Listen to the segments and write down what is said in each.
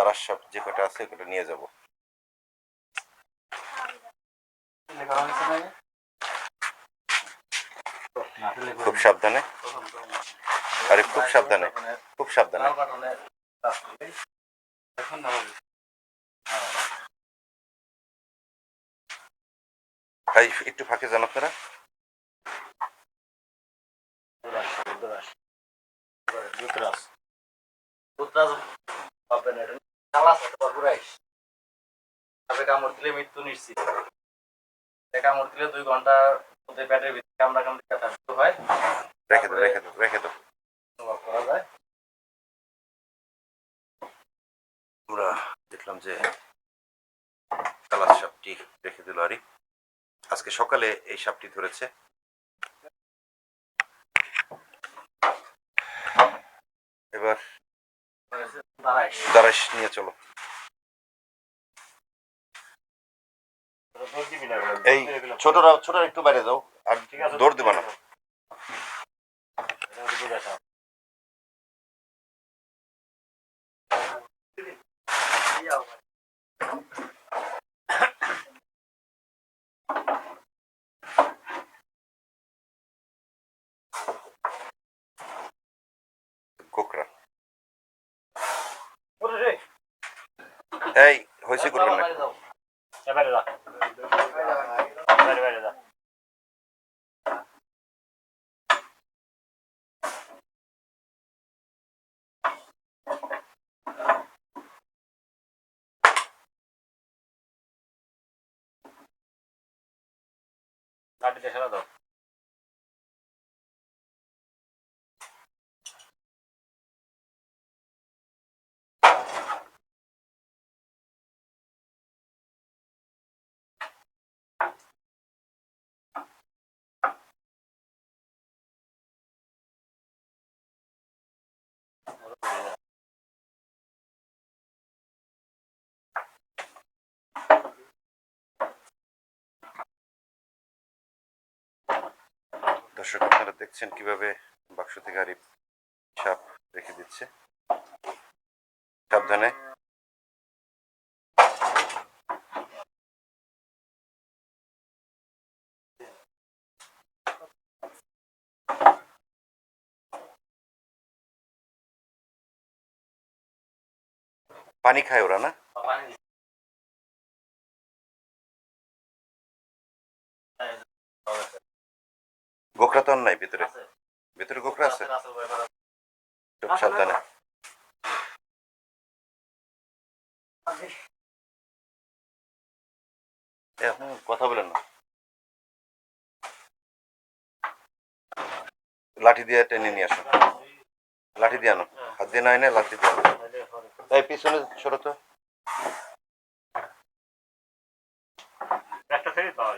দারাস সাপ যে কটা আছে ওটা নিয়ে যাব। খুব সাবধানে। আরে খুব সাবধানে খুব সাবধানে। ভাই, একটু ফাঁকে যান আপনারা। কামড় দিলে মৃত্যু নিশ্চিত। কামড় দিলে দুই ঘণ্টার মধ্যে পেটের ভিতরে কামড়া কামড়ি ব্যথা শুরু হয়। রেখে দাও রেখে দাও রেখে দাও। করা যায়। আমরা দেখলাম যে কালার সাপটি রেখে দিল আরি আজকে সকালে এই সাপটি ধরেছে। এবার দাঁড়াই নিয়ে চলো। এই ছোটরা ছোটরা একটু বাইরে যাও আর দৌড় দিবা না। এই হয়েছে করবেন না এবারে যা বাইরে ফেলা দাও। দর্শক, আপনারা দেখছেন কীভাবে বাক্স থেকে আরিফ সাপ রেখে দিচ্ছে। সাবধানে। পানি খায় ওরা, না? গোখরা তো নাই ভিতরে। ভিতরে গোখরা আছে? খুব সাবধানে। আপনি কথা বলেন না। লাঠি দিয়ে টেনে নিয়ে আসো লাঠি দিয়ে আনো হাত দিয়ে নাই না লাঠি দিয়ে আনো এই পিছনে সরো তো। একটা ছেড়ে পাওয়া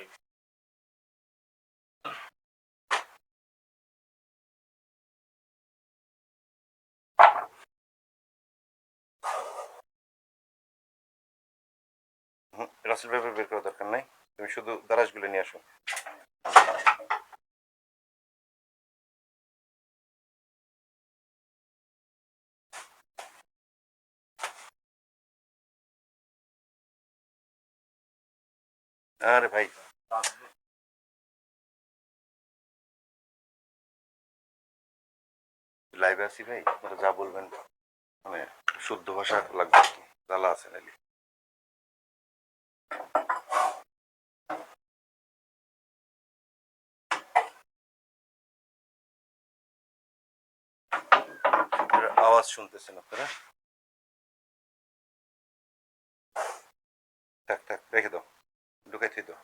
রাসেল পেপার বের করার দরকার নাই। তুমি শুধু দারাজগুলো নিয়ে আসো। আরে ভাই। লাইভে আছি ভাই যা বলবেন মানে শুদ্ধ ভাষা লাগবে জ্বালা আছে এর আওয়াজ শুনতেছেন আপনারা? থাক থাক, রেখে দাও। ঢুকাই থুই দাও।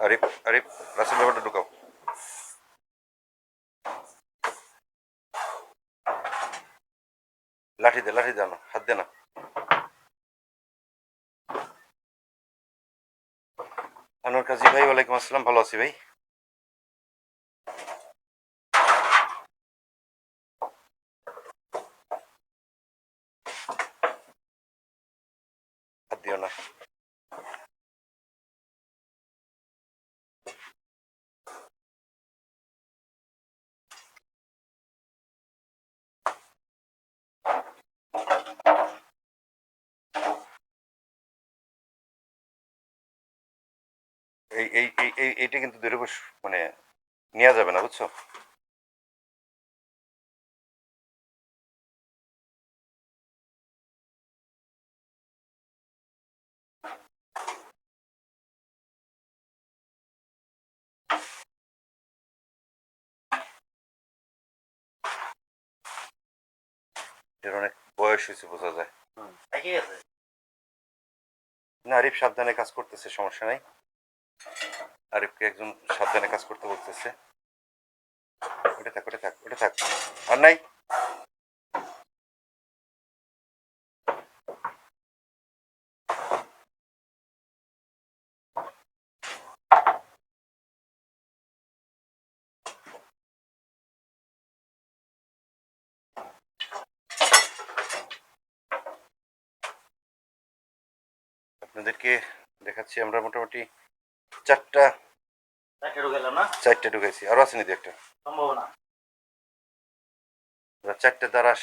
আরিফ আরিফ, রাসেল ব্যাপারটা ঢুকাও। লাঠি দে, লাঠি জানো হাত দে না। আনোয়ার কাজী ভাই, ওয়ালাইকুম আসসালাম, ভালো আছি ভাই। হাত দিও না। এই এই এই এই এইটা কিন্তু বস মানে নেওয়া যাবে না বুঝছ? অনেক বয়স হয়েছে বোঝা যায়। না আরিফ সাবধানে কাজ করতেছে সমস্যা নাই। আরিফকে একজন সাবধানে কাজ করতে বলতেছে। ওটা থাক ওটা থাক ওটা থাক। আর নাই? আপনাদেরকে দেখাচ্ছি, আমরা মোটামুটি চারটা চারটা ঢুকেছি আরও আছে দু একটা? সম্ভাবনা না। চারটে দারাস